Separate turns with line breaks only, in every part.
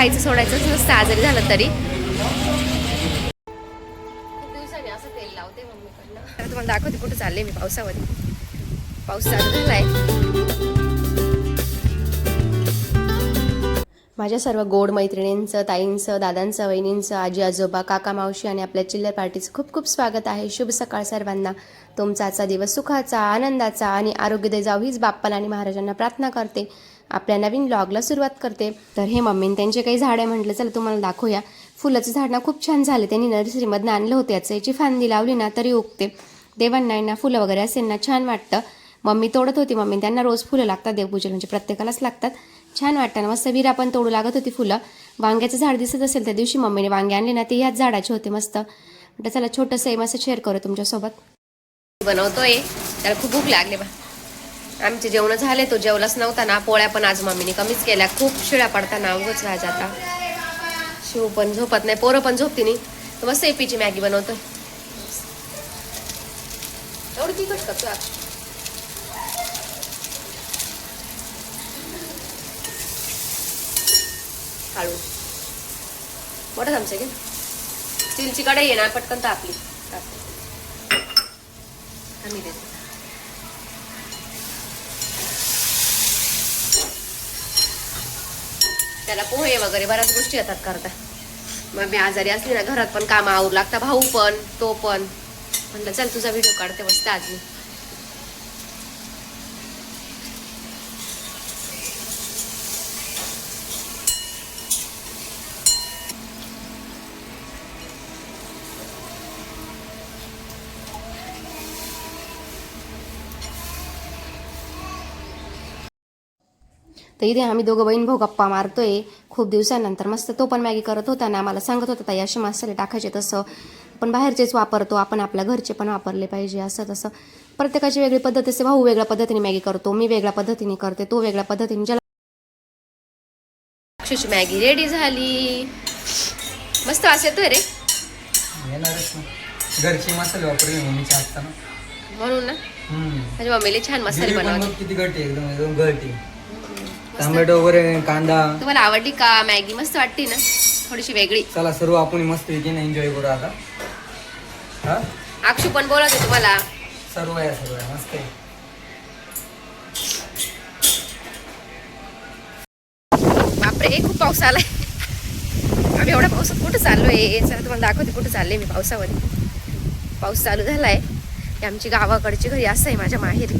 खायचं सोडायचंच नसतं आजारी झालं तरी. दिवसांनी असं तेल लावते मम्मीकडनं. तुम्हाला दाखवते कुठे चालले मी पावसामध्ये. पाऊस चालू झालाय माझ्या सर्व गोड मैत्रिणींचं ताईंचं दादांचं वहिनींचं आजी आजोबा काका मावशी आणि आपल्या चिल्लर पार्टीचं खूप खूप स्वागत आहे. शुभ सकाळ सर्वांना. तुमचा आजचा दिवस सुखाचा आनंदाचा आणि आरोग्यदायी जाऊ हीच बाप्पाला आणि महाराजांना प्रार्थना करते. आपल्या नवीन ब्लॉगला सुरुवात करते. तर हे मम्मीने त्यांचे काही झाडं म्हटलं चला तुम्हाला दाखवूया. फुलाचं झाड ना खूप छान झाले. त्यांनी नर्सरीमधनं आणलं होतं याचं. याची फांदी लावली ना तरी उगते. देवांना ना फुलं वगैरे असेल ना छान वाटतं. मम्मी तोडत होती. मम्मी त्यांना रोज फुलं लागतात देवपूजेला म्हणजे प्रत्येकालाच लागतात. छान वाटतं ना. मस्त विरा पण तोडू लागत होती फुलं. वांग्याचं झाड दिसत असेल त्या दिवशी मम्मीने वांगे आणले ना ते ह्याच झाडाचे होते मस्त. म्हटलं चला छोटंसं मस्त शेअर करू तुमच्यासोबत. बनवतोय. त्याला खूप भूक लागली बा आमचे जेवण झाले तो जेवलाच नव्हता ना. पोळ्या पण आज मम्मीने कमीच केल्या. खूप शिळ्या पडताना उगच राज आता. शिव पण झोपत नाही पोरं पण झोपती नाही. तर मस्त एपीची मॅगी बनवतोय. एवढी तिखट करतो काढू मोठं चमचा की स्टीलची कढई आहे ना पटकन तर आपली. आम्ही देतो. त्याला पोहे वगैरे बऱ्याच गोष्टी येतात करता. मग मी आजारी असली ना घरात पण काम आवरू लागता भाऊ पण तो पण. म्हणलं चल तुझा व्हिडिओ काढते मस्त आज मी. तर इथे आम्ही दोघं बहीण भाऊ गप्पा मारतोय. खूप दिवसानंतर मस्त तो पण मॅगी करत होता ना मला सांगत होता ताई असे मसाले टाकायचे तसं. पण बाहेरचेच वापरतो आपण आपल्या घरचे पण वापरले पाहिजे असं तसं. प्रत्येकाची वेगळी पद्धत असते. भाऊ वेगळ्या पद्धतीने मॅगी करतो मी वेगळ्या पद्धतीने करते तो वेगळ्या पद्धतीने ज्याला मॅगी रेडी झाली. मस्त वास येतोय रे.
घरचे मसाले वापरले मम्मीच्या
म्हणून ना. माझ्या मम्मीला छान मसाले
बघ किती घटी एकदम एकदम घटी टोमॅटो वगैरे कांदा.
तुम्हाला आवडली का मॅगी? मस्त वाटते ना. थोडीशी वेगळी.
चला सर्व आपण मस्त ना एन्जॉय करू आता. हा?
अक्षू पण बोलत आहे तुम्हाला.
सर्व आहे सर्व मस्त आहे.
बापरे खूप पाऊस आलाय. आम्ही एवढ्या पावसात कुठं चाललोय? चला तुम्हाला दाखवते कुठं चालले मी पावसामध्ये. पाऊस चालू झालाय. ही आमची गावाकडची घरी असं आहे माझ्या माहेरी.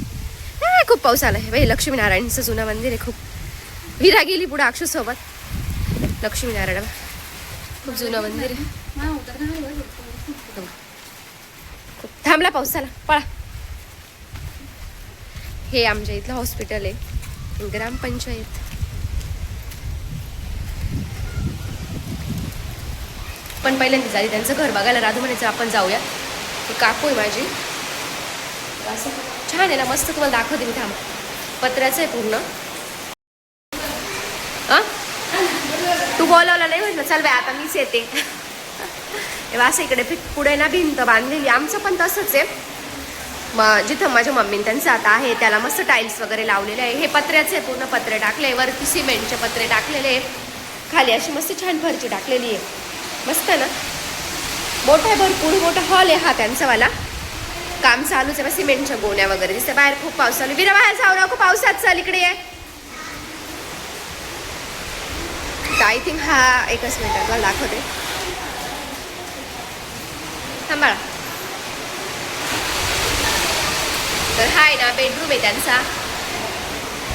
खूप पाऊस आलाय. बाई लक्ष्मीनारायणचं जुनं मंदिर आहे खूप. विरा गेली पुढे अक्षू सोबत लक्ष्मीनारायण खूप जुनं मंदिर आहे. खूप थांबला पाऊस झाला पळा. हे आमच्या इथलं हॉस्पिटल आहे. ग्रामपंचायत. पण पहिल्यांदा झाली त्यांचं घर बघायला राधू म्हणायचं आपण जाऊया. काकू आहे माझी. असं छान आहे ना मस्त तुम्हाला दाखवते मी थांब. पत्र्याचं आहे पूर्ण आ? तू बोलावला नाही म्हटलं चल बाय आता मीच येते. तेव्हा असं इकडे पुढे ना भिंत बांधलेली. आमचं पण तसंच आहे. मग जिथं माझ्या मम्मीने त्यांचं आता आहे त्याला मस्त टाईल्स वगैरे लावलेले आहे. हे पत्र्याचे पूर्ण पत्रे टाकले. वरती सिमेंटचे पत्रे टाकलेले खाली अशी मस्त छान फरची टाकलेली आहे. मस्त ना? मोठा आहे भरपूर मोठा हॉल आहे हा त्यांचावाला काम चालूच आहे मग सिमेंटच्या गोण्या वगैरे. दिसते बाहेर खूप पाऊस चालू विरा बाहेर जाऊ नको पावसात चाल इकडे आहे आय थिंक हा एकच मिनिटात मला दाखवते. थांबाळा. तर हा आहे ना बेडरूम आहे त्यांचा.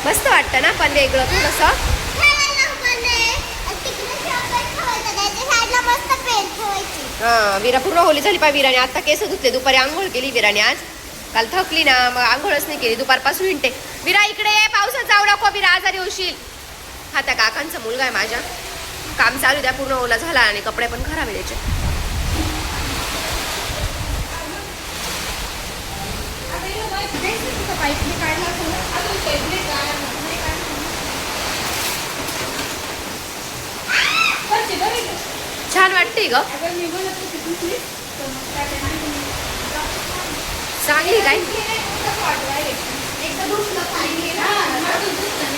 मस्त वाटतं ना पण वेगळं थोडंसं हा विरा पूर्ण होली झाली पा विराने. आता केस धुतले दुपारी आंघोळ केली विराने आज. काल थकली ना मग आंघोळच नाही केली दुपारपासून हिंटे विरा इकडे ये पावसात जाऊ नको विरा आजारी होशील. हा त्या काकांचा मुलगा आहे माझ्या. काम चालू द्या पूर्ण ओला झाला आणि कपडे पण खराब द्यायचे छान वाटते ग. चांगली काय?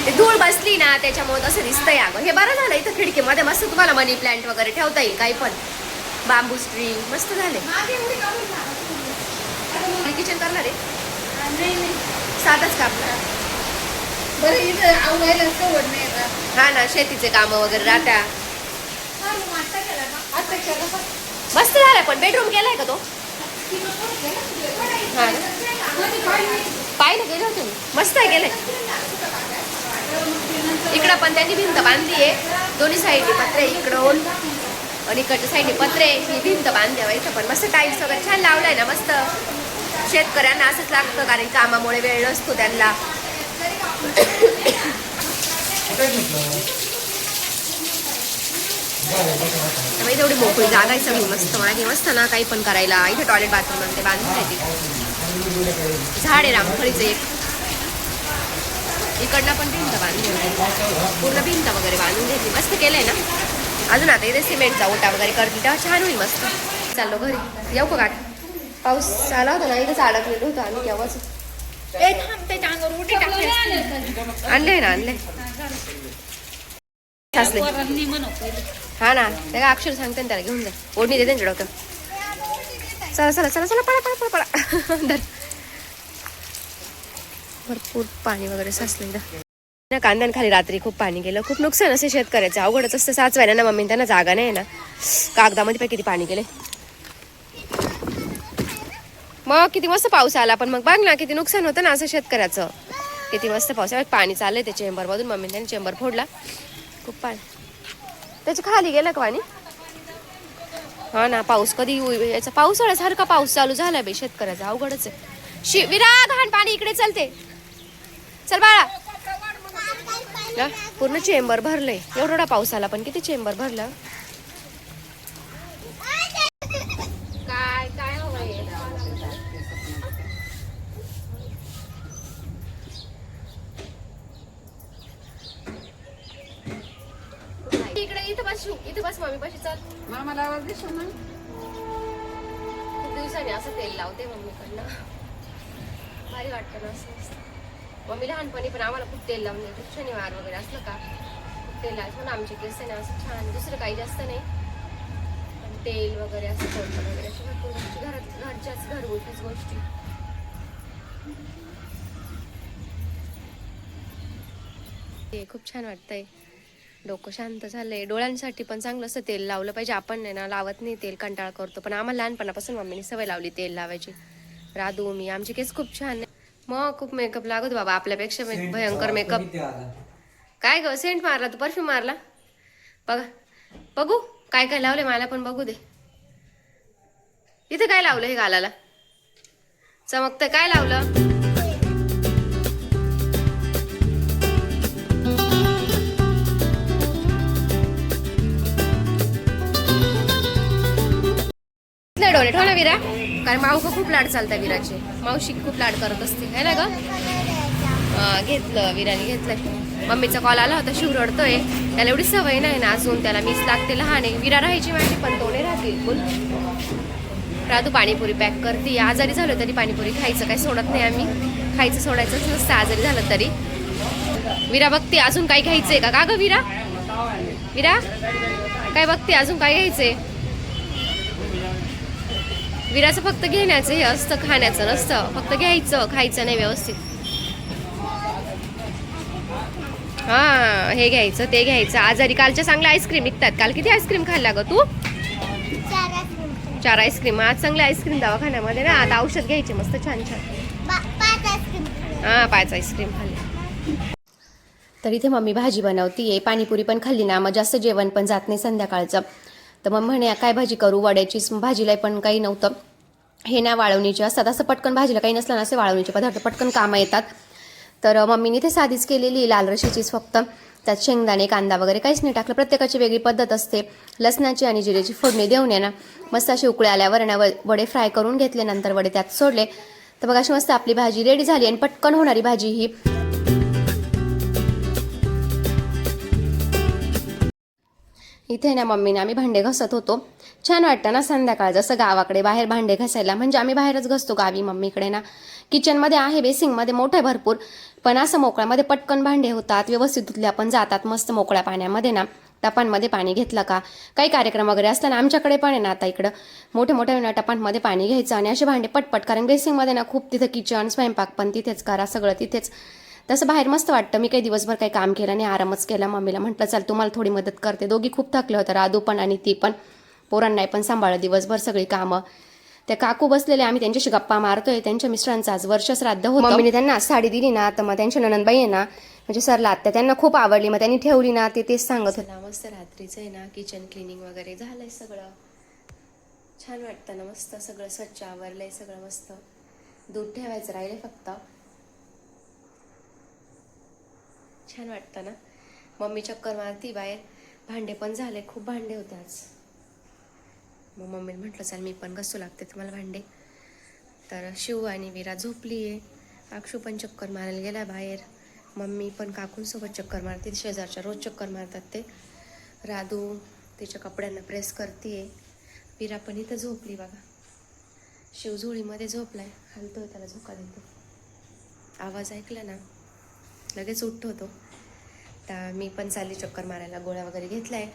ते धूळ बसली ना त्याच्यामुळे तसं दिसतंय अगं. हे बरं झालं इथं खिडकीमध्ये. मस्त तुम्हाला मनी प्लांट वगैरे ठेवता येईल काही पण. बांबू ट्री मस्त झाले. किचन करणार आहे? साधच कापणार
बरं इथं
हा ना शेतीचे काम वगैरे राहत्या. मस्त झालाय पण बेडरूम केलाय का तो? हा? पाहिलं गेलं होतं मी. मस्त आहे गेलंय. इकडं पण त्यांनी भिंत बांधली आहे. दोन्ही साईडने पत्रे इकडून आणि इकडच्या साईडने पत्रे. ही भिंत बांधली आहे इथं पण. मस्त टाईल्स वगैरे छान लावलाय ना मस्त. शेतकऱ्यांना असंच लागतं कारण कामामुळे वेळ नसतो त्यांना. त्यामुळे तेवढी मोकळी जागा आहे सगळी. मस्त माझी मस्त ना काही पण करायला. इथे टॉयलेट बाथरूम ते बांधून येते झाड आहे रामफळीचं एक. इकडनं पण भिंत बांधली पूर्ण भिंत वगैरे बांधून घेतली. मस्त केलंय ना? अजून आता इथे सिमेंटचा ओटा वगैरे करतील तेव्हा छान होईल मस्त. चाललो घरी. येऊ का गाठ? पाऊस आला होता ना इथंच अडकलेलो होतो आम्ही केव्हाच
ए
आणले ना आणले सासले. हा ना त्या का अक्षर सांगते ना त्याला घेऊन जा. ओढणी दे त्यांच्या डोक्यात. चला चला चला चला पळा पळा पळा पळा. धर. भरपूर पाणी वगैरे साचलं इथं ना कांद्यांखाली रात्री खूप पाणी गेलं. खूप नुकसान असे शेतकऱ्याचं. अवघडच असतं साचवायला. ना मम्मी त्यांना जागा नाही ना. कागदामध्ये पण किती पाणी गेले. मग किती मस्त पाऊस आला. पण मग बघ ना किती नुकसान होतं ना असं शेतकऱ्याचं. किती मस्त पाऊस आहे. पाणी चाललंय ते चेंबरमधून मम्मी त्याने चेंबर फोडला. खूप पाणी. त्याच्याखाली गेलं का पाणी? हा ना पाऊस कधी याचा पावसाळ्यासारखा पाऊस चालू झालाय बे शेतकऱ्याचा अवघडच आहे. शि विरा घाण पाणी इकडे चलते. चल बाळा. पूर्ण चेंबर भरलंय. एवढा पाऊस आला पण किती चेंबर भरलं काय काय हवंय इकडे इथं बस. इथं बस मम्मी पाशी चल.
मामाला आवाज देशील ना?
खूप दिवसांनी असं तेल लावते मम्मीकडनं. भारी वाटतं ना असं मस्त. मम्मी लहानपणी पण आम्हाला खूप तेल लावून देते. शनिवार वगैरे असलं का खूप तेल लावायचं म्हणून आमचे केस आहे ना असं छान. दुसरं काही जास्त नाही. पण तेल वगैरे असं कोणतं वगैरे अशा भरपूर गोष्टी. घरात घरच्याच घरगुतीच गोष्टी. ते खूप छान वाटतंय. डोकं शांत झालंय. डोळ्यांसाठी पण चांगलं असं तेल लावलं पाहिजे. आपण नाही ना लावत नाही तेल कंटाळा करतो. पण आम्हाला लहानपणापासून मम्मीने सवय लावली तेल लावायची. राधू मी आमचे केस खूप छान आहे. मग खूप मेकअप लागत बाबा आपल्यापेक्षा भयंकर मेकअप? काय ग सेंट मारला तू? परफ्यूम मारला? बघा. बघू. काय काय लावले मला पण बघू दे. इथे काय लावलं हे गालाला चमकतं काय लावलं? घेतलं ठेव ना विरा. कारण माऊ खूप लाड चालतात विराचे. मावशी खूप लाड करत असते है ना ग? घेतलं विराने घेतलंय. मम्मीचा कॉल आला होता शिव रडतोय. त्याला एवढी सवय नाही ना अजून त्याला मीच लागते लहान आहे. विरा राहायची माझी पण तोडे राहतील बोल राहतो पाणीपुरी पॅक करते. आजारी झालो तरी पाणीपुरी खायचं काही सोडत नाही आम्ही. खायचं सोडायचंच नसतं आजारी झालं तरी. विरा बघते अजून काय घ्यायचंय का? का ग विरा? विरा? काय बघते अजून काय घ्यायचंय? विराचं फक्त घेण्याचं हे असतं खाण्याचं नसतं. फक्त घ्यायचं खायचं नाही व्यवस्थित. हा हे घ्यायचं ते घ्यायचं. आजारी कालच्या चांगल्या आईस्क्रीम विकतात. काल किती आईस्क्रीम खाल्ला ग तू? चार आईस्क्रीम आज चांगले आईस्क्रीम दवाखान्यामध्ये ना. आता औषध घ्यायचे मस्त छान छान. हा पाच आईस्क्रीम खाल्ले. तर इथे मम्मी भाजी बनवतीये. पाणीपुरी पण खाल्ली ना. मग जास्त जेवण पण जात नाही संध्याकाळचं. तर मग म्हणे काय भाजी करू? वड्याचीच भाजीला पण काही नव्हतं. हे ना वाळवणीचे असतात. असं पटकन भाजीला काही नसलं ना असे वाळवणीचे पदार्थ पटकन कामं येतात. तर मम्मीने ते साधीच केलेली लाल रशीचीच फक्त. त्यात शेंगदाणे कांदा वगैरे काहीच नाही टाकलं. प्रत्येकाची वेगळी पद्धत असते. लसणाची आणि जिरेची फोडणी देऊन आहे ना मस्त अशी उकळे आल्यावर ना व- वडे फ्राय करून घेतले नंतर वडे त्यात सोडले. तर बघा अशी मस्त आपली भाजी रेडी झाली आणि पटकन होणारी भाजी ही. इथे ना मम्मीने आम्ही भांडे घसत होतो. छान वाटतं ना संध्याकाळ जसं गावाकडे बाहेर भांडे घासायला. म्हणजे आम्ही बाहेरच घसतो गावी मम्मीकडे ना. किचनमध्ये आहे बेसिंगमध्ये मोठं आहे भरपूर. पण असं मोकळ्यामध्ये पटकन भांडे होतात व्यवस्थित धुतले आपण जातात मस्त मोकळ्या पाण्यामध्ये ना. टपांमध्ये पाणी घेतलं का? काही कार्यक्रम वगैरे असला ना आमच्याकडे पण आहे ना आता इकडं. मोठे मोठ्या टपांमध्ये पाणी घ्यायचं आणि असे भांडे पटपट. कारण बेसिंगमध्ये ना खूप तिथं किचन स्वयंपाक पण तिथेच करा सगळं तिथेच. तसं बाहेर मस्त वाटतं. मी काही दिवसभर काही काम केलं आणि आरामच केला. मम्मीला म्हटलं चल तुम्हाला थोडी मदत करते. दोघी खूप थकले होतं राधू पण आणि ती पण. पोरांनाही पण सांभाळलं दिवसभर सगळी कामं. त्या काकू बसलेले आम्ही त्यांच्याशी गप्पा मारतोय. त्यांच्या मिस्टरांचं आज वर्ष श्राद्ध होतं. मम्मीने त्यांना साडी दिली ना तर मग त्यांच्या ननंदबाई आहे ना म्हणजे सरला आत्या त्यांना खूप आवडली. मग त्यांनी ठेवली ना ते तेच सांगत होते. मस्त रात्रीचं आहे ना किचन क्लिनिंग वगैरे झालंय सगळं. छान वाटतं ना मस्त सगळं स्वच्छ आवरलंय सगळं मस्त. दूध ठेवायचं राहिले फक्त. छान वाटतं ना. मम्मी चक्कर मारती बाहेर. भांडे पण झाले खूप भांडे होते आज. मग मम्मीने म्हटलं चाल मी पण घसू लागते तुम्हाला भांडे. तर शिव आणि वीरा झोपली आहे अक्षू पण चक्कर मारायला गेला बाहेर. मम्मी पण काकूंसोबत चक्कर मारते शेजारच्या रोज चक्कर मारतात ते. राधू तिच्या कपड्यांना प्रेस करते वीरा पण इथं झोपली बघा. शिव झोळीमध्ये झोपलाय. हलतोय त्याला झोका देतो आवाज ऐकला ना लगेच उठतो तो. तर मी पण चालली चक्कर मारायला गोळ्या वगैरे घेतला आहे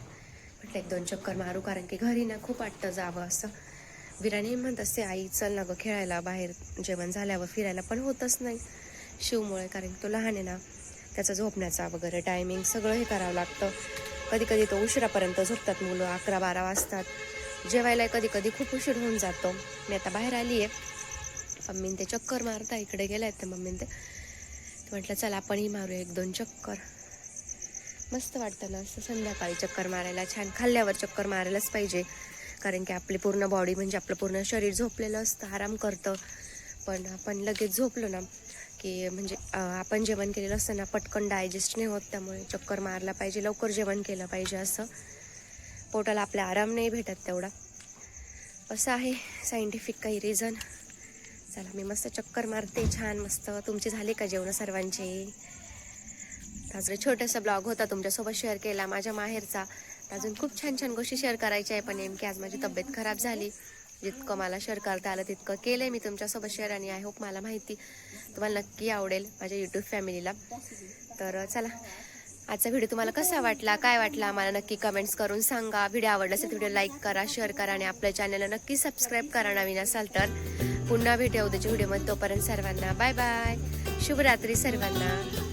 म्हटलं एक दोन चक्कर मारू कारण की घरी ना खूप वाटतं जावं असं. विराने म्हणत असते आई चल ना गं खेळायला बाहेर जेवण झाल्यावर फिरायला. पण होतच नाही शिवमुळे कारण तो लहान आहे ना त्याचा झोपण्याचा वगैरे टायमिंग सगळं हे करावं लागतं. कधी कधी तो उशिरापर्यंत झोपतात मुलं अकरा बारा वाजतात. जेवायला कधी कधी खूप उशीर होऊन जातो. मी आता बाहेर आली आहे. मम्मीन ते चक्कर मारता इकडे गेल्या आहेत ते मम्मीन ते म्हटलं चल आपणही मारू एक दोन चक्कर. मस्त वाटतं ना असं संध्याकाळी चक्कर मारायला छान खाल्ल्यावर चक्कर मारायलाच पाहिजे. कारण की आपली पूर्ण बॉडी म्हणजे आपलं पूर्ण शरीर झोपलेलं असतं आराम करतं. पण आपण लगेच झोपलो ना की म्हणजे आपण जेवण केलेलं असतं ना पटकन डायजेस्ट नाही होत त्यामुळे चक्कर मारला पाहिजे लवकर जेवण केलं पाहिजे असं. पोटाला आपल्या आराम नाही भेटत तेवढा. असं आहे सायंटिफिक काही रिझन चला मी मस्त चक्कर मारते छान मस्त. तुमचे झाले का जेवण सर्वांचे? अजून छोटासा ब्लॉग होता तुमच्यासोबत शेअर केला माझ्या माहेरचा. अजून खूप छान छान गोष्टी शेअर करायच्या आहे पण नेमकी आज माझी तब्येत खराब झाली. जितकं मला शेअर करता आलं तितकं केलं आहे मी तुमच्यासोबत शेअर आणि आय होप मला माहिती तुम्हाला नक्की आवडेल माझ्या यूट्यूब फॅमिलीला तर चला आजचा व्हिडिओ तुम्हाला कसा वाटला काय वाटला आम्हाला नक्की कमेंट्स करून सांगा. व्हिडिओ आवडला असेल तर व्हिडिओ लाईक करा शेअर करा आणि आपल्या चॅनलला नक्की सबस्क्राईब करा नवीन असाल तर. पुन्हा भेटूया उद्याच्या व्हिडिओमध्ये तोपर्यंत सर्वांना बाय बाय शुभरात्री सर्वांना.